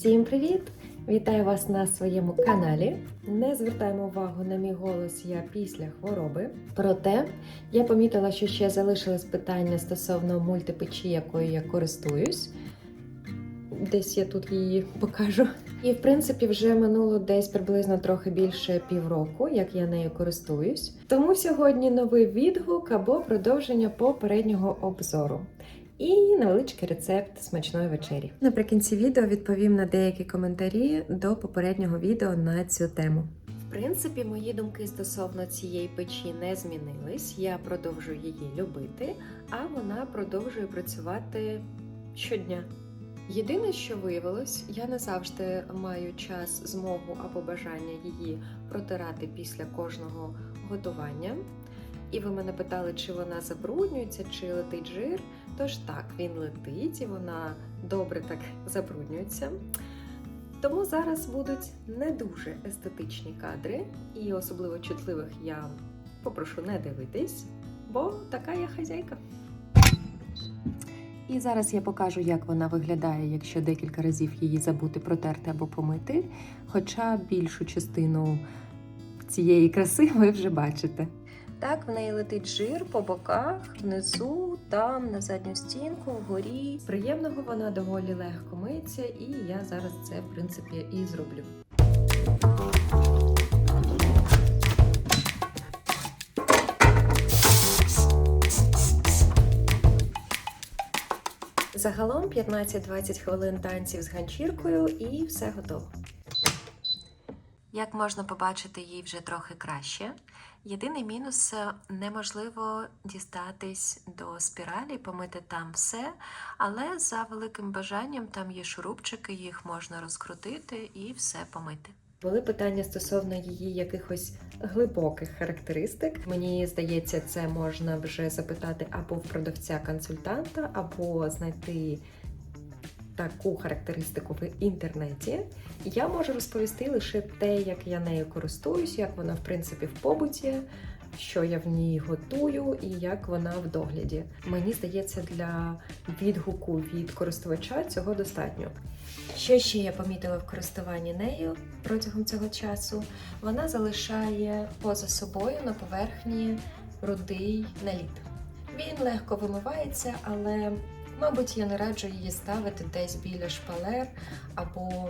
Всім привіт! Вітаю вас на своєму каналі. Не звертаємо увагу на мій голос я після хвороби. Проте я помітила, що ще залишились питання стосовно мультипечі, якою я користуюсь. Десь я тут її покажу. І в принципі вже минуло десь приблизно трохи більше півроку, як я нею користуюсь. Тому сьогодні новий відгук або продовження попереднього обзору. І невеличкий рецепт смачної вечері. Наприкінці відео відповім на деякі коментарі до попереднього відео на цю тему. В принципі, мої думки стосовно цієї печі не змінились. Я продовжую її любити, а вона продовжує працювати щодня. Єдине, що виявилось, я не завжди маю час, змогу або бажання її протирати після кожного готування. І ви мене питали, чи вона забруднюється, чи летить жир. Тож так, він летить і вона добре так забруднюється. Тому зараз будуть не дуже естетичні кадри, і особливо чутливих я попрошу не дивитись, бо така я хазяйка. І зараз я покажу, як вона виглядає, якщо декілька разів її забути протерти або помити. Хоча більшу частину цієї краси ви вже бачите. Так, в неї летить жир по боках, внизу, там, на задню стінку, вгорі. Приємного вона доволі легко миється, і я зараз це, в принципі, і зроблю. Загалом 15-20 хвилин танців з ганчіркою і все готово. Як можна побачити, їй вже трохи краще. Єдиний мінус е, неможливо дістатись до спіралі, помити там все, але за великим бажанням там є шурупчики, їх можна розкрутити і все помити. Були питання стосовно її якихось глибоких характеристик. Мені здається, це можна вже запитати або в продавця-консультанта, або знайти таку характеристику в інтернеті. Я можу розповісти лише те, як я нею користуюсь, як вона, в принципі, в побуті, що я в ній готую і як вона в догляді. Мені здається, для відгуку від користувача цього достатньо. Що ще я помітила в користуванні нею протягом цього часу? Вона залишає поза собою на поверхні рудий наліт. Він легко вимивається, але Мабуть, я не раджу її ставити десь біля шпалер або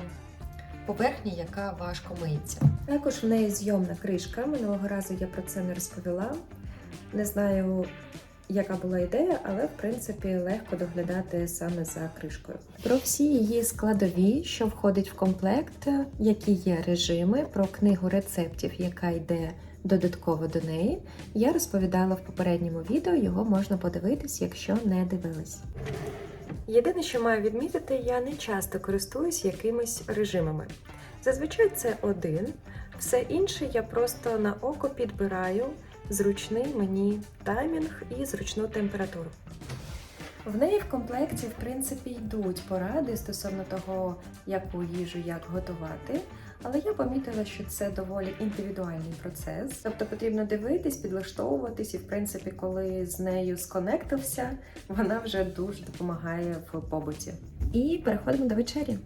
поверхні, яка важко миється. Також в неї зйомна кришка. Минулого разу я про це не розповіла. Не знаю, яка була ідея, але в принципі легко доглядати саме за кришкою. Про всі її складові, що входить в комплект, які є режими, про книгу рецептів, яка йде додатково до неї, я розповідала в попередньому відео, його можна подивитись, якщо не дивились. Єдине, що маю відмітити, я не часто користуюсь якимись режимами. Зазвичай це один, все інше я просто на око підбираю зручний мені таймінг і зручну температуру. В неї в комплекті, в принципі, йдуть поради стосовно того, яку їжу як готувати. Але я помітила, що це доволі індивідуальний процес. Тобто потрібно дивитись, підлаштовуватись, і в принципі, коли з нею сконектився, вона вже дуже допомагає в побуті. І переходимо до вечері.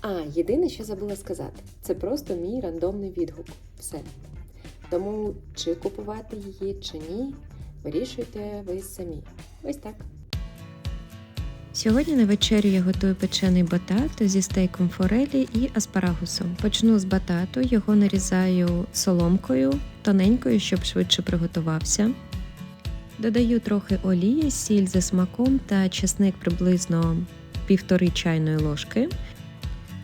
А, єдине, що забула сказати, це просто мій рандомний відгук. Все. Тому чи купувати її, чи ні, вирішуйте ви самі. Ось так. Сьогодні на вечерю я готую печений батат зі стейком форелі і аспарагусом. Почну з батату, його нарізаю соломкою, тоненькою, щоб швидше приготувався. Додаю трохи олії, сіль за смаком та чесник приблизно півтори чайної ложки.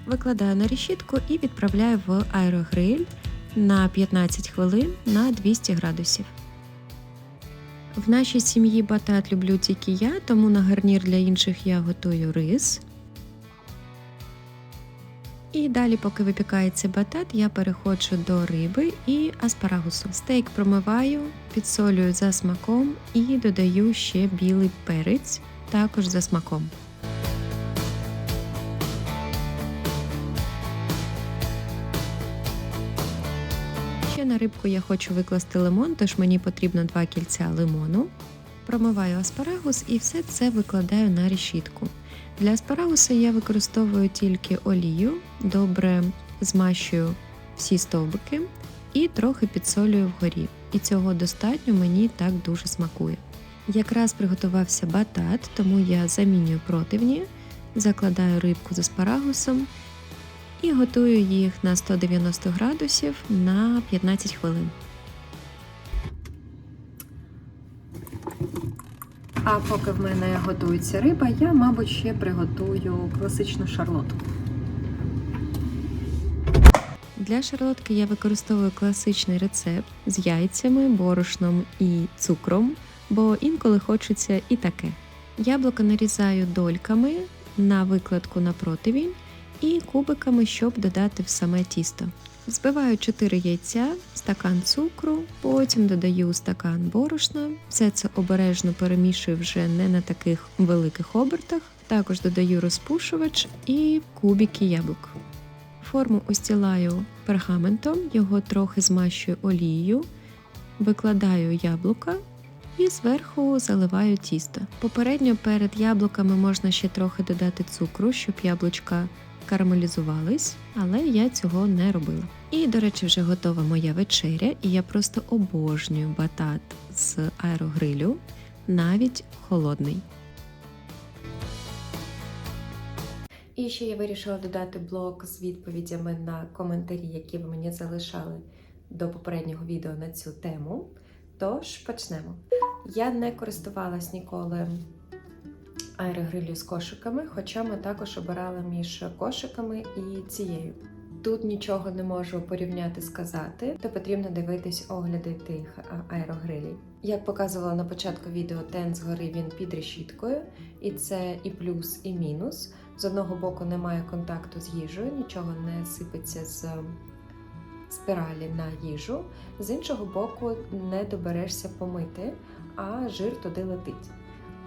Викладаю на решітку і відправляю в аерогриль на 15 хвилин на 200 градусів. В нашій сім'ї батат люблю тільки я, тому на гарнір для інших я готую рис. І далі, поки випікається батат, я переходжу до риби і аспарагусу. Стейк промиваю, підсолюю за смаком і додаю ще білий перець, також за смаком. На рибку я хочу викласти лимон, тож мені потрібно 2 кільця лимону. Промиваю аспарагус і все це викладаю на решітку. Для аспарагуса я використовую тільки олію, добре змащую всі стовбики і трохи підсолюю вгорі. І цього достатньо мені так дуже смакує. Якраз приготувався батат, тому я замінюю противні, закладаю рибку з аспарагусом і готую їх на 190 градусів на 15 хвилин. А поки в мене готується риба, я, мабуть, ще приготую класичну шарлотку. Для шарлотки я використовую класичний рецепт з яйцями, борошном і цукром, бо інколи хочеться і таке. Яблуко нарізаю дольками на викладку на противінь і кубиками, щоб додати в саме тісто. Збиваю 4 яйця, стакан цукру, потім додаю стакан борошна. Все це обережно перемішую вже не на таких великих обертах. Також додаю розпушувач і кубики яблук. Форму устілаю пергаментом, його трохи змащую олією, викладаю яблука і зверху заливаю тісто. Попередньо перед яблуками можна ще трохи додати цукру, щоб яблучка карамелізувались, але я цього не робила. І, до речі, вже готова моя вечеря, і я просто обожнюю батат з аерогрилю, навіть холодний. І ще я вирішила додати блок з відповідями на коментарі, які ви мені залишали до попереднього відео на цю тему. Тож почнемо. Я не користувалась ніколи аерогрилю з кошиками, хоча ми також обирали між кошиками і цією. Тут нічого не можу порівняти сказати, то потрібно дивитись огляди тих аерогрилів. Як показувала на початку відео, тен згори він під решіткою, і це і плюс, і мінус. З одного боку немає контакту з їжею, нічого не сипеться з спіралі на їжу, з іншого боку, не доберешся помити, а жир туди летить.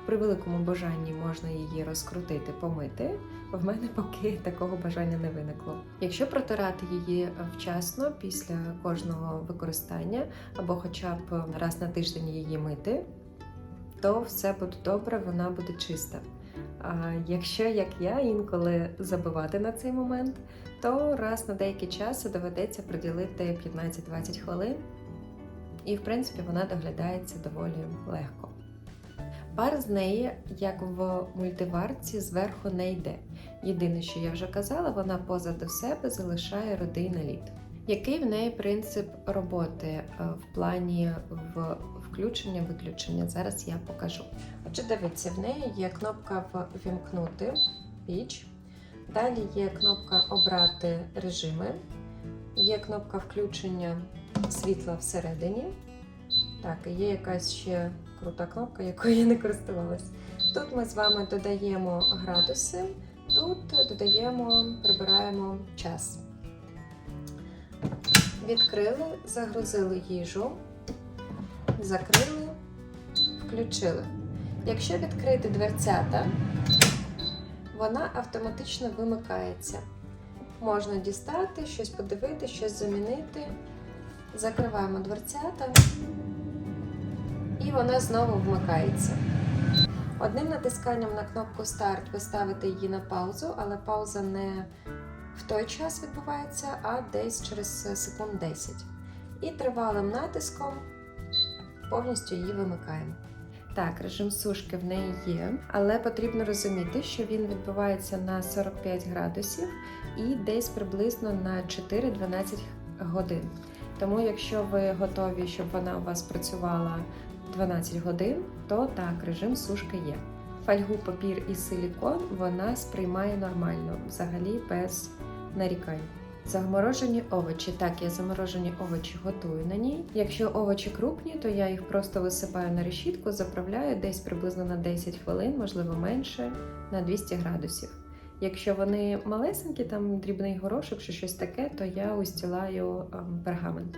При великому бажанні можна її розкрутити, помити. В мене поки такого бажання не виникло. Якщо протирати її вчасно після кожного використання, або хоча б раз на тиждень її мити, то все буде добре, вона буде чиста. А якщо як я інколи забивати на цей момент, то раз на деякий час доведеться приділити 15-20 хвилин, і в принципі вона доглядається доволі легко. Пар з неї, як в мультиварці, зверху не йде. Єдине, що я вже казала, вона позаду себе залишає рудий наліт. Який в неї принцип роботи е, в плані в включення-виключення? Зараз я покажу. Отже, дивіться, в неї є кнопка Вімкнути піч. Далі є кнопка Обрати режими, є кнопка включення світла всередині. Так, є якась ще крута кнопка, якою я не користувалась. Тут ми з вами додаємо градуси, тут додаємо, прибираємо час. Відкрили, загрузили їжу, закрили, включили. Якщо відкрити дверцята, вона автоматично вимикається. Можна дістати, щось подивити, щось замінити. Закриваємо дверцята і вона знову вмикається. Одним натисканням на кнопку Старт ви ставите її на паузу, але пауза не в той час відбувається, а десь через секунд 10. І тривалим натиском повністю її вимикаємо. Так, режим сушки в неї є, але потрібно розуміти, що він відбувається на 45 градусів і десь приблизно на 4-12 годин. Тому, якщо ви готові, щоб вона у вас працювала 12 годин, то так, режим сушки є. Фольгу, папір і силікон вона сприймає нормально, взагалі без нарікань. Заморожені овочі. Так, я заморожені овочі готую на ній. Якщо овочі крупні, то я їх просто висипаю на решітку, заправляю десь приблизно на 10 хвилин, можливо менше, на 200 градусів. Якщо вони малесенькі, там дрібний горошок чи щось таке, то я устілаю ем, пергамент.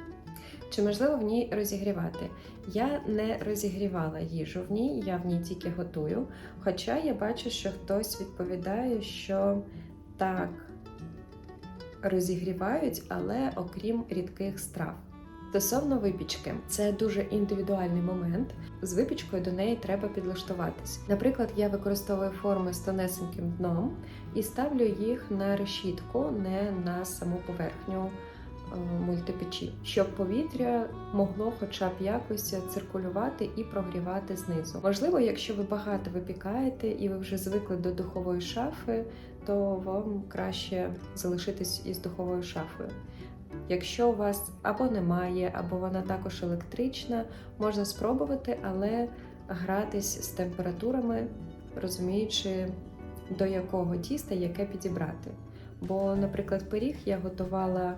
Чи можливо в ній розігрівати? Я не розігрівала їжу в ній, я в ній тільки готую. Хоча я бачу, що хтось відповідає, що так розігрівають, але окрім рідких страв. Стосовно випічки, це дуже індивідуальний момент. З випічкою до неї треба підлаштуватись. Наприклад, я використовую форми з тонесеньким дном і ставлю їх на решітку, не на саму поверхню мультипечі, щоб повітря могло хоча б якось циркулювати і прогрівати знизу. Можливо, якщо ви багато випікаєте і ви вже звикли до духової шафи, то вам краще залишитись із духовою шафою. Якщо у вас або немає, або вона також електрична, можна спробувати, але гратись з температурами, розуміючи, до якого тіста яке підібрати. Бо, наприклад, пиріг я готувала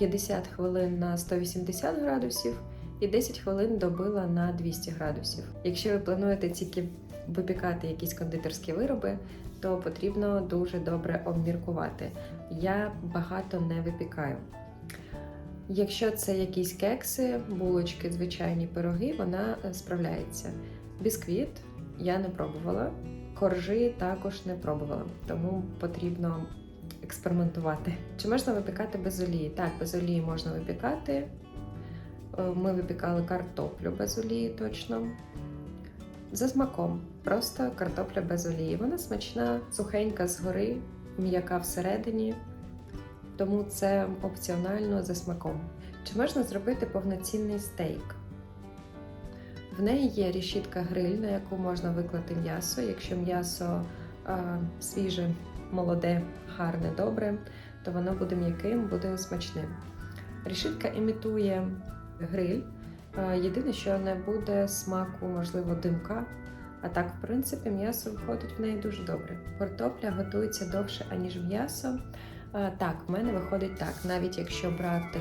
50 хвилин на 180 градусів і 10 хвилин добила на 200 градусів. Якщо ви плануєте тільки випікати якісь кондитерські вироби, то потрібно дуже добре обміркувати. Я багато не випікаю. Якщо це якісь кекси, булочки, звичайні пироги, вона справляється. Бісквіт я не пробувала, коржі також не пробувала, тому потрібно експериментувати. Чи можна випікати без олії? Так, без олії можна випікати. Е, Ми випікали картоплю без олії точно. За смаком, просто картопля без олії. Вона смачна, сухенька згори, м'яка всередині, тому це опціонально за смаком. Чи можна зробити повноцінний стейк? В неї є решітка гриль, на яку можна виклати м'ясо. Якщо м'ясо а, свіже, молоде, гарне, добре, то воно буде м'яким, буде смачним. Решітка імітує гриль. Єдине, що не буде смаку, можливо, димка. А так, в принципі, м'ясо виходить в неї дуже добре. Картопля готується довше, аніж м'ясо. Так, в мене виходить так. Навіть якщо брати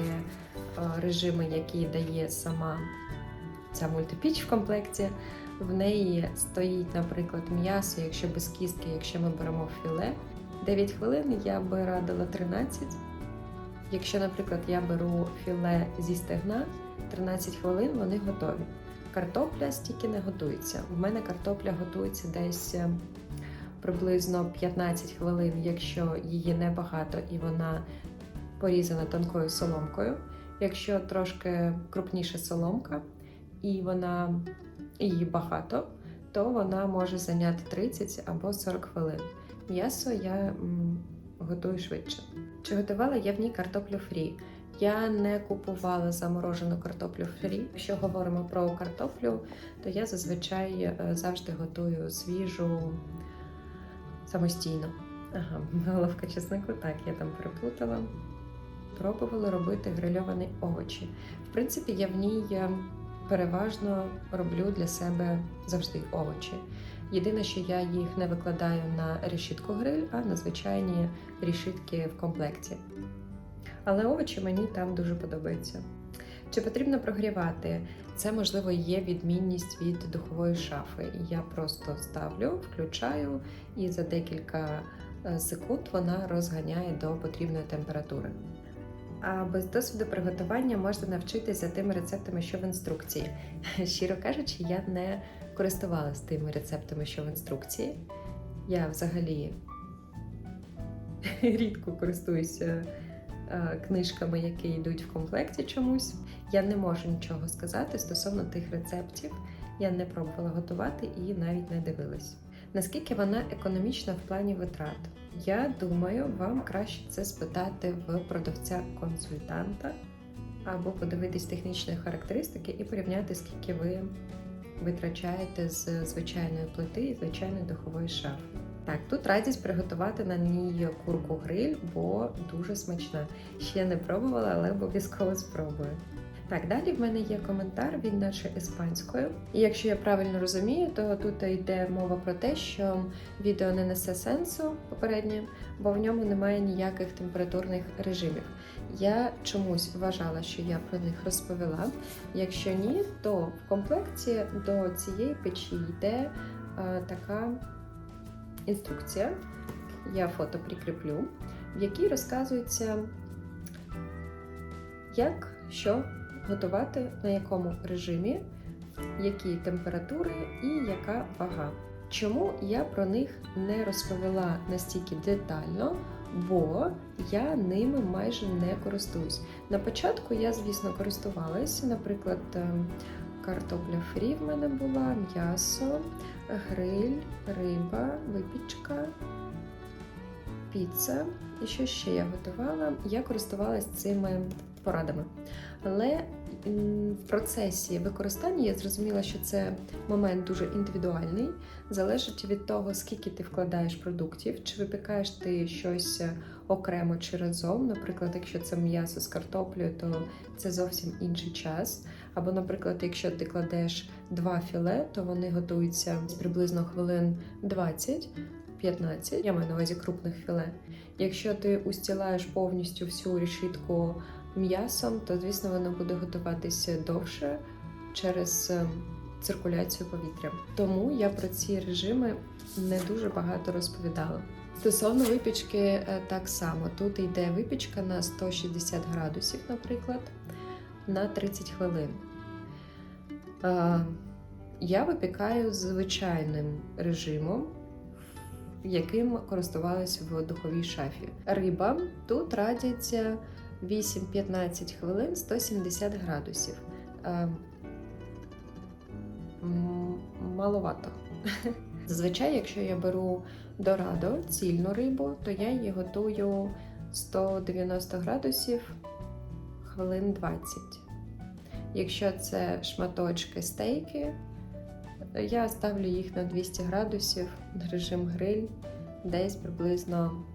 режими, які дає сама ця мультипіч в комплекті, в неї стоїть, наприклад, м'ясо, якщо без кістки, якщо ми беремо філе. 9 хвилин я би радила 13. Якщо, наприклад, я беру філе зі стегна, 13 хвилин вони готові. Картопля стільки не готується. У мене картопля готується десь е, приблизно 15 хвилин, якщо її небагато і вона порізана тонкою соломкою. Якщо трошки крупніша соломка і вона її багато, то вона може зайняти 30 або 40 хвилин. М'ясо я готую швидше. Чи готувала я в ній картоплю фрі? Я не купувала заморожену картоплю фрі. Якщо говоримо про картоплю, то я зазвичай е, завжди готую свіжу самостійно. Ага, головка чеснику, так, я там переплутала. Пробувала робити грильовані овочі. В принципі, я в ній е, переважно роблю для себе завжди овочі. Єдине, що я їх не викладаю на решітку гриль, а на звичайні решітки в комплекті. Але овочі мені там дуже подобаються. Чи потрібно прогрівати? Це, можливо, є відмінність від духової шафи. Я просто ставлю, включаю, і за декілька е, секунд вона розганяє до потрібної температури. А без досвіду приготування можна навчитися тими рецептами, що в інструкції. Щиро кажучи, я не користувалася тими рецептами, що в інструкції. Я взагалі рідко користуюся е, книжками, які йдуть в комплекті чомусь. Я не можу нічого сказати стосовно тих рецептів. Я не пробувала готувати і навіть не дивилась. Наскільки вона економічна в плані витрат? Я думаю, вам краще це спитати в продавця-консультанта або подивитись технічні характеристики і порівняти, скільки ви витрачаєте з звичайної плити і звичайної духової шафи. Так, тут радість приготувати на ній курку гриль, бо дуже смачна. Ще не пробувала, але обов'язково спробую. Так, далі в мене є коментар, він наче іспанською. І якщо я правильно розумію, то тут йде мова про те, що відео не несе сенсу попереднє, бо в ньому немає ніяких температурних режимів. Я чомусь вважала, що я про них розповіла. Якщо ні, то в комплекті до цієї печі йде е, така інструкція. Я фото прикріплю, в якій розказується, як що готувати, на якому режимі, які температури і яка вага. Чому я про них не розповіла настільки детально? Бо я ними майже не користуюсь. На початку я, звісно, користувалася, наприклад, ем, картопля фрі в мене була, м'ясо, гриль, риба, випічка, піца. І що ще я готувала? Я користувалась цими порадами. Але в процесі використання я зрозуміла, що це момент дуже індивідуальний, залежить від того, скільки ти вкладаєш продуктів, чи випікаєш ти щось окремо чи разом. Наприклад, якщо це м'ясо з картоплею, то це зовсім інший час. Або, наприклад, якщо ти кладеш два філе, то вони готуються приблизно хвилин 20. 15, я маю на увазі крупних філе. Якщо ти устілаєш повністю всю решітку м'ясом, то звісно воно буде готуватися довше через е, циркуляцію повітря. Тому я про ці режими не дуже багато розповідала. Стосовно випічки, е, так само тут йде випічка на 160 градусів, наприклад, на 30 хвилин. Е, Я випікаю звичайним режимом, яким користувалась в духовій шафі. Риба тут радяться 8-15 хвилин 170 градусів. Е, Маловато. Зазвичай, якщо я беру дорадо, цільну рибу, то я її готую 190 градусів хвилин 20. Якщо це шматочки стейки, я ставлю їх на 200 градусів на режим гриль десь приблизно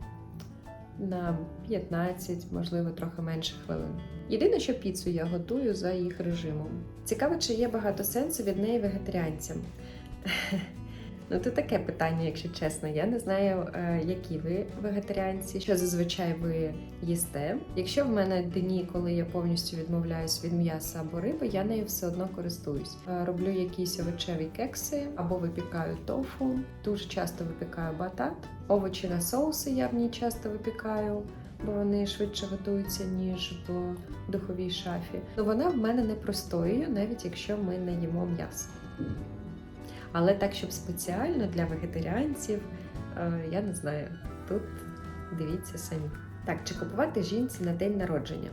на 15, можливо, трохи менше хвилин. Єдине, що піцу я готую за їх режимом. Цікаво, чи є багато сенсу від неї вегетаріанцям. Ну, це таке питання, якщо чесно. Я не знаю, е, які ви вегетаріанці, що зазвичай ви їсте. Якщо в мене дні, коли я повністю відмовляюсь від м'яса або риби, я нею все одно користуюсь. Е, Роблю якісь овочеві кекси або випікаю тофу. Дуже часто випікаю батат. Овочі на соуси я в ній часто випікаю. Бо вони швидше готуються, ніж в духовій шафі. Ну вона в мене не простоює, навіть якщо ми не їмо м'ясо. Але так, щоб спеціально для вегетаріанців, е, я не знаю. Тут дивіться самі. Так, чи купувати жінці на день народження?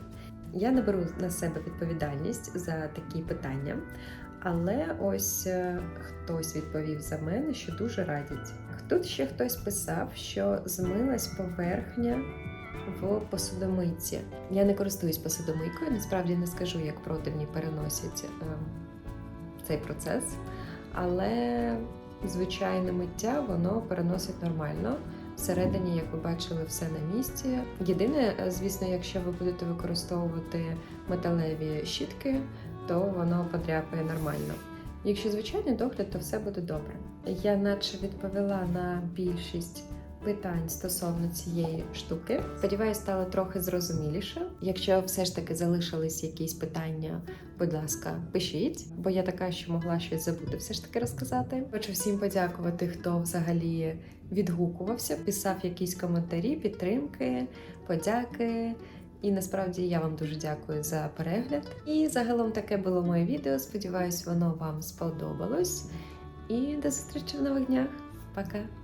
Я не беру на себе відповідальність за такі питання, але ось е, хтось відповів за мене, що дуже радять. Тут ще хтось писав, що змилась поверхня в посудомийці. Я не користуюсь посудомийкою, насправді не скажу, як противні переносять е, цей процес але звичайне миття воно переносить нормально. Всередині, як ви бачили, все на місці. Єдине, е, звісно, якщо ви будете використовувати металеві щітки, то воно подряпає нормально. Якщо звичайний догляд, то все буде добре. Я наче відповіла на більшість питань стосовно цієї штуки. Сподіваюсь, стало трохи зрозуміліше. Якщо все ж таки залишились якісь питання, будь ласка, пишіть, бо я така, що могла щось забути, все ж таки розказати. Хочу всім подякувати, хто взагалі відгукувався, писав якісь коментарі, підтримки, подяки. І насправді я вам дуже дякую за перегляд. І загалом таке було моє відео. Сподіваюсь, воно вам сподобалось. І до зустрічі в нових днях. Пока!